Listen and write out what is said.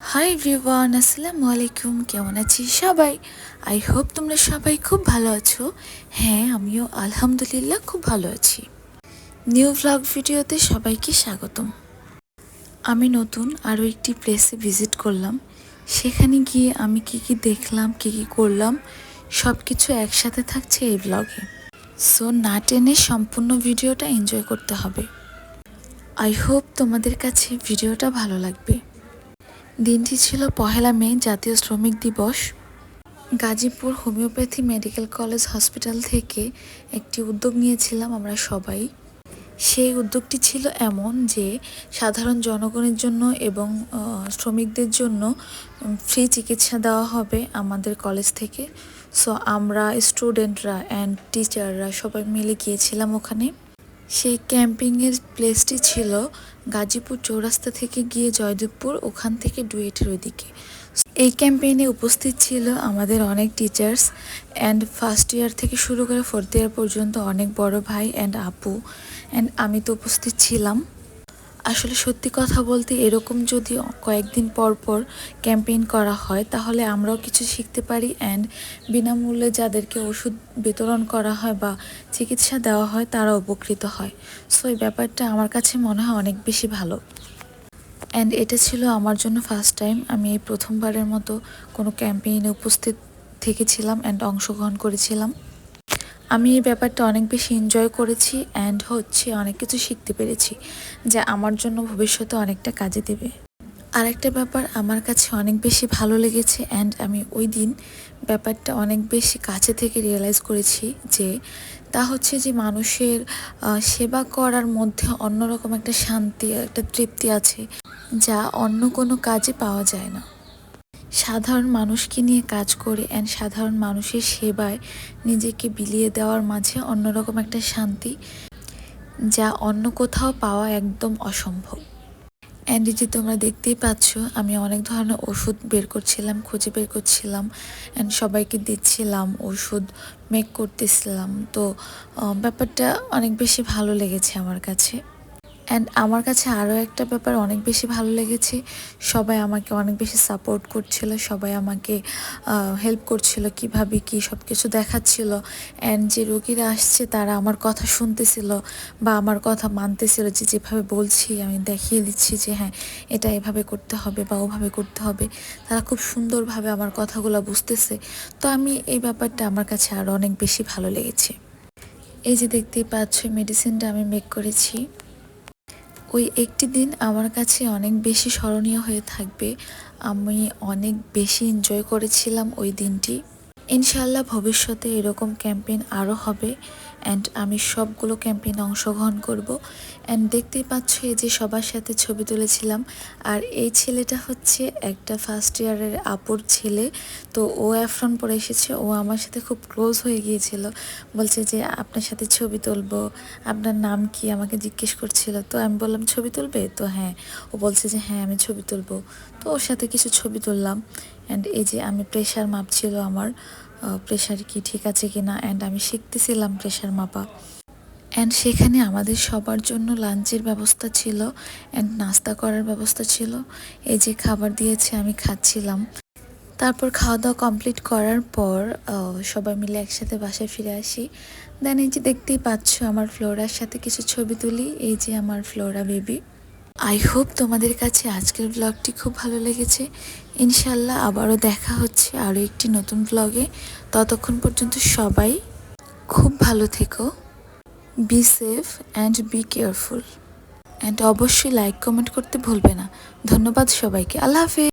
Hi everyone আসসালামু আলাইকুম কেমন আছি সবাই? আই হোপ তোমরা সবাই খুব ভালো আছো। হ্যাঁ আমিও আলহামদুলিল্লাহ খুব ভালো আছি। নিউ ভ্লগ ভিডিওতে সবাইকে স্বাগতম। আমি নতুন আরও একটি প্লেসে ভিজিট করলাম। সেখানে গিয়ে আমি কি কি দেখলাম, কি কি করলাম সব কিছু একসাথে থাকছে এই ব্লগে সো না টেনে সম্পূর্ণ ভিডিওটা এনজয় করতে হবে। আই হোপ তোমাদের কাছে ভিডিওটা ভালো লাগবে। দিনটি ছিল পহেলা মে জাতীয় শ্রমিক দিবস। Gazipur homeopathy medical college hospital থেকে একটি উদ্যোগ নিয়েছিলাম আমরা সবাই। সেই উদ্যোগটি ছিল এমন যে, সাধারণ জনগণের জন্য এবং শ্রমিকদের জন্য ফ্রি চিকিৎসা দেওয়া হবে আমাদের কলেজ থেকে। সো আমরা স্টুডেন্টরা অ্যান্ড টিচাররা সবাই মিলে গিয়েছিলাম ওখানে। সেই ক্যাম্পিংয়ের প্লেসটি ছিল গাজীপুর চৌরাস্তা থেকে গিয়ে জয়দেবপুর, ওখান থেকে ডুয়েটের ওইদিকে। এই ক্যাম্পেইনে উপস্থিত ছিল আমাদের অনেক টিচার্স অ্যান্ড ফার্স্ট ইয়ার থেকে শুরু করে ফোর্থ ইয়ার পর্যন্ত অনেক বড় ভাই অ্যান্ড আপু অ্যান্ড আমি তো উপস্থিত ছিলাম। আসলে সত্যি কথা বলতে এরকম যদি কয়েকদিন পর পর ক্যাম্পেইন করা হয়, তাহলে আমরাও কিছু শিখতে পারি অ্যান্ড বিনামূল্যে যাদেরকে ওষুধ বিতরণ করা হয় বা চিকিৎসা দেওয়া হয়, তারা উপকৃত হয়। সো এই ব্যাপারটা আমার কাছে মনে হয় অনেক বেশি ভালো। অ্যান্ড এটা ছিল আমার জন্য ফার্স্ট টাইম আমি এই প্রথমবারের মতো কোনো ক্যাম্পেইনে উপস্থিত থেকেছিলাম অ্যান্ড অংশগ্রহণ করেছিলাম। আমি এই ব্যাপারটা অনেক বেশি এনজয় করেছি অ্যান্ড হচ্ছে অনেক কিছু শিখতে পেরেছি, যা আমার জন্য ভবিষ্যতে অনেকটা কাজে দেবে। আর একটা ব্যাপার আমার কাছে অনেক বেশি ভালো লেগেছে অ্যান্ড আমি ওই দিন ব্যাপারটা অনেক বেশি কাছে থেকে রিয়েলাইজ করেছি যে, তা হচ্ছে যে মানুষের সেবা করার মধ্যে অন্যরকম একটা শান্তি, একটা তৃপ্তি আছে, যা অন্য কোনো কাজে পাওয়া যায় না। সাধারণ মানুষকে নিয়ে কাজ করে অ্যান্ড সাধারণ মানুষের সেবায় নিজেকে বিলিয়ে দেওয়ার মাঝে অন্যরকম একটা শান্তি যা অন্য কোথাও পাওয়া একদম অসম্ভব। অ্যান্ড যে তোমরা দেখতেই পাচ্ছ, আমি অনেক ধরনের ওষুধ বের করছিলাম, খুঁজে বের করছিলাম অ্যান্ড সবাইকে দিচ্ছিলাম, ওষুধ মেক করতেছিলাম। তো ব্যাপারটা অনেক বেশি ভালো লেগেছে আমার কাছে। অ্যান্ড আমার কাছে আরও একটা ব্যাপার অনেক বেশি ভালো লেগেছে। সবাই আমাকে অনেক বেশি সাপোর্ট করছিল, সবাই আমাকে হেল্প করছিল, কীভাবে কি সব কিছু দেখাচ্ছিল। অ্যান্ড যে রোগীরা আসছে, তারা আমার কথা শুনতেছিল বা আমার কথা মানতেছিল যে যেভাবে বলছি, আমি দেখিয়ে দিচ্ছি যে হ্যাঁ এটা এভাবে করতে হবে বা ওভাবে করতে হবে। তারা খুব সুন্দরভাবে আমার কথাগুলো বুঝতেছে। তো আমি এই ব্যাপারটা আমার কাছে আরও অনেক বেশি ভালো লেগেছে। এই যে দেখতেই পাচ্ছ মেডিসিনটা আমি মেক করেছি। ওই একটি দিন আমার কাছে অনেক বেশি স্মরণীয় হয়ে থাকবে। আমি অনেক বেশি এনজয় করেছিলাম ওই দিনটি। ইনশাল্লাহ ভবিষ্যতে এরকম ক্যাম্পেইন আরও হবে। অ্যান্ড আমি সবগুলো ক্যাম্পেইনে অংশগ্রহণ করব। অ্যান্ড দেখতেই পাচ্ছ এই যে সবার সাথে ছবি তুলেছিলাম। আর এই ছেলেটা হচ্ছে একটা ফার্স্ট ইয়ারের আপুর ছেলে। তো ও অ্যাফ্রন পরে এসেছে। ও আমার সাথে খুব ক্লোজ হয়ে গিয়েছিল। বলছে যে, আপনার সাথে ছবি তুলবো। আপনার নাম কি? আমাকে জিজ্ঞেস করছিল। তো আমি বললাম, ছবি তুলবে? তো হ্যাঁ। ও বলছে যে হ্যাঁ আমি ছবি তুলবো। তো ওর সাথে কিছু ছবি তুললাম। অ্যান্ড এই যে আমি প্রেশার মাপছিল আমার প্রেশার কি ঠিক আছে কি না অ্যান্ড আমি শিখতেছিলাম প্রেশার মাপা অ্যান্ড সেখানে আমাদের সবার জন্য লাঞ্চের ব্যবস্থা ছিল অ্যান্ড নাস্তা করার ব্যবস্থা ছিল। এই যে খাবার দিয়েছে আমি খাচ্ছিলাম। তারপর খাওয়া দাওয়া কমপ্লিট করার পর সবাই মিলে একসাথে বাসায় ফিরে আসি। দেন এই যে দেখতেই পাচ্ছ আমার ফ্লোরার সাথে কিছু ছবি তুলি। এই যে আমার ফ্লোরা বেবি আই হোপ তোমাদের কাছে আজকের ব্লগটি খুব ভালো লেগেছে। ইনশাল্লাহ আবারও দেখা হচ্ছে আরও একটি নতুন ব্লগে ততক্ষণ পর্যন্ত সবাই খুব ভালো থেকো। Be safe and be careful and অবশ্যই লাইক কমেন্ট করতে ভুলবে না। ধন্যবাদ সবাইকে। আল্লাহ হাফেজ।